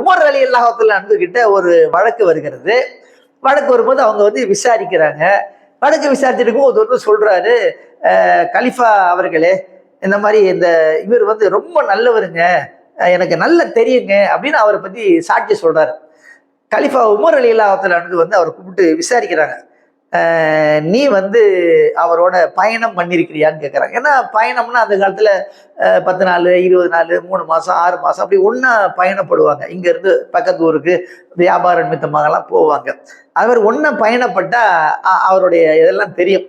Umar அலி அல்லாஹத்துல கிட்ட ஒரு வழக்கு வருகிறது. வழக்கு வரும்போது அவங்க வந்து விசாரிக்கிறாங்க. வழக்கு விசாரிச்சிருக்கும் இருக்கும்போது வந்து சொல்றாரு கலிஃபா அவர்களே இந்த மாதிரி இந்த இவர் வந்து ரொம்ப நல்லவருங்க. எனக்கு நல்ல தெரியுங்க. அப்படின்னு அவரை பத்தி சாட்சி சொல்றாரு. கலிஃபா உமர் அலி அல்லாஹத்துல வந்து அவரை கூப்பிட்டு விசாரிக்கிறாங்க. நீ வந்து அவரோட பயணம் பண்ணியிருக்கிறியான்னு கேட்குறாங்க ஏன்னா பயணம்னா அந்த காலத்தில் பத்து நாள் இருபது நாள் மூணு மாதம் ஆறு மாதம் அப்படி ஒன்றா பயணப்படுவாங்க. இங்கேருந்து பக்கத்து ஊருக்கு வியாபார நிமித்தமாகலாம் போவாங்க. அது மாதிரி ஒன்றா பயணப்பட்டால் அவருடைய இதெல்லாம் தெரியும்.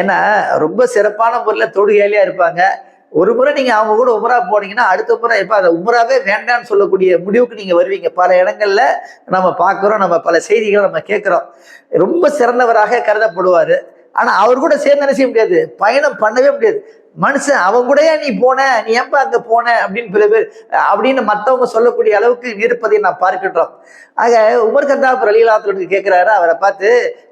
ஏன்னா ரொம்ப சிறப்பான முறையில் தொடுகையிலேயே இருப்பாங்க. ஒரு முறை நீங்க அவங்க கூட உமரா போனீங்கன்னா அடுத்த முறை எப்ப அந்த உமராவே வேண்டாம்னு சொல்லக்கூடிய முடிவுக்கு நீங்க வருவீங்க. பல இடங்கள்ல நம்ம பார்க்குறோம் நம்ம பல செய்திகளை நம்ம கேட்குறோம். ரொம்ப சிறந்தவராக கருதப்படுவாரு. ஆனா அவர் கூட சேர்ந்து என்ன செய்ய முடியாது? பயணம் பண்ணவே முடியாது. மனுஷன் அவன் கூடயே நீ போன நீ ஏன்பா அங்க போன அப்படின்னு பிற பேர் அப்படின்னு மத்தவங்க சொல்லக்கூடிய அளவுக்கு இருப்பதை நான் பார்க்கின்றோம். ஆக உமர் கந்தாப் ரலீலாத்துக்கு கேட்கிறாரு அவரை பார்த்து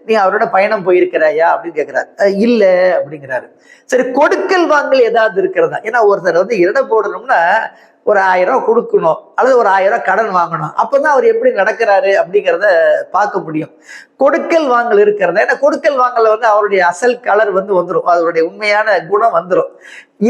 நீ அவரோட பயணம் போயிருக்கிறாயா? அப்படின்னு கேட்கிறாரு இல்லை அப்படிங்கிறாரு. சரி கொடுக்கல் வாங்கல் ஏதாவது இருக்கிறதா? ஏன்னா ஒருத்தர் வந்து இடம் போடணும்னா ஒரு ஆயிரம் கொடுக்கணும். அல்லது ஒரு ஆயிரம் கடன் வாங்கணும். அப்பதான் அவர் எப்படி நடக்கிறாரு அப்படிங்கிறத பார்க்க முடியும். கொடுக்கல் வாங்கல் இருக்கிறத? ஏன்னா கொடுக்கல் வாங்கல வந்து அவருடைய அசல் கலர் வந்து வந்துடும் அவருடைய உண்மையான குணம் வந்துடும்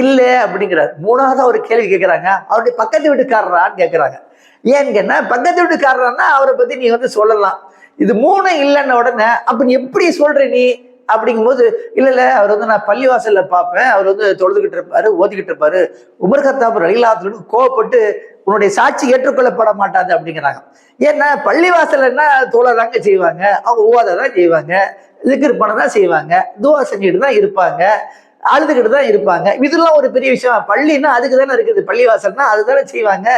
இல்லை அப்படிங்கிறார். மூணாவது ஒரு கேள்வி கேட்குறாங்க அவருடைய பக்கத்து வீட்டுக்காரரான்னு கேட்குறாங்க ஏன்னு கேட்டால் பக்கத்து வீட்டுக்காரரான்னா அவரை பத்தி நீ வந்து சொல்லலாம். இது மூணு இல்லைன்ன உடனே அப்ப நீ எப்படி சொல்ற நீ? அப்படிங்கும்போது இல்லை இல்லை அவர் வந்து நான் பள்ளிவாசலில் பார்ப்பேன். அவர் வந்து தொழுதுகிட்டு இருப்பாரு ஓதிக்கிட்டு இருப்பாரு. உமர் கத்தாப் ரயிலாத்துக்கு கோவப்பட்டு உன்னுடைய சாட்சி ஏற்றுக்கொள்ளப்பட மாட்டாது அப்படிங்கிறாங்க. ஏன்னா பள்ளிவாசல்னா தோழதாங்க செய்வாங்க. அவங்க ஓத தான் செய்வாங்க. இதுக்கு பணம் தான் செய்வாங்க. துவா செஞ்சுட்டு தான் இருப்பாங்க. அழுதுகிட்டு தான் இருப்பாங்க. இதெல்லாம் ஒரு பெரிய விஷயம். பள்ளின்னா அதுக்கு தானே இருக்குது. பள்ளிவாசல்னா அதுதானே செய்வாங்க.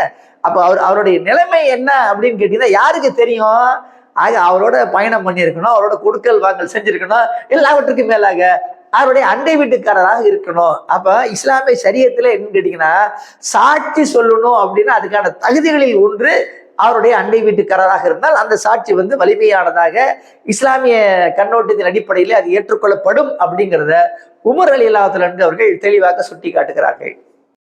அப்போ அவர் அவருடைய நிலைமை என்ன அப்படின்னு கேட்டீங்கன்னா யாருக்கு தெரியும்? ஆக அவரோட பயணம் பண்ணியிருக்கணும் அவரோட கொடுக்கல் வாங்கல் செஞ்சிருக்கணும் எல்லாவற்றுக்கும் மேலாக அவருடைய அண்டை வீட்டுக்காரராக இருக்கணும். அப்ப இஸ்லாமிய சரியத்துல என்னன்னு கேட்டீங்கன்னா சாட்சி சொல்லணும் அப்படின்னா அதுக்கான தகுதிகளில் ஒன்று அவருடைய அண்டை வீட்டுக்காரராக இருந்தால் அந்த சாட்சி வந்து வலிமையானதாக இஸ்லாமிய கண்ணோட்டத்தின் அடிப்படையில் அது ஏற்றுக்கொள்ளப்படும் அப்படிங்கிறத உமர் அலி அல்லாஹ் அவர்கள் தெளிவாக சுட்டி காட்டுகிறார்கள்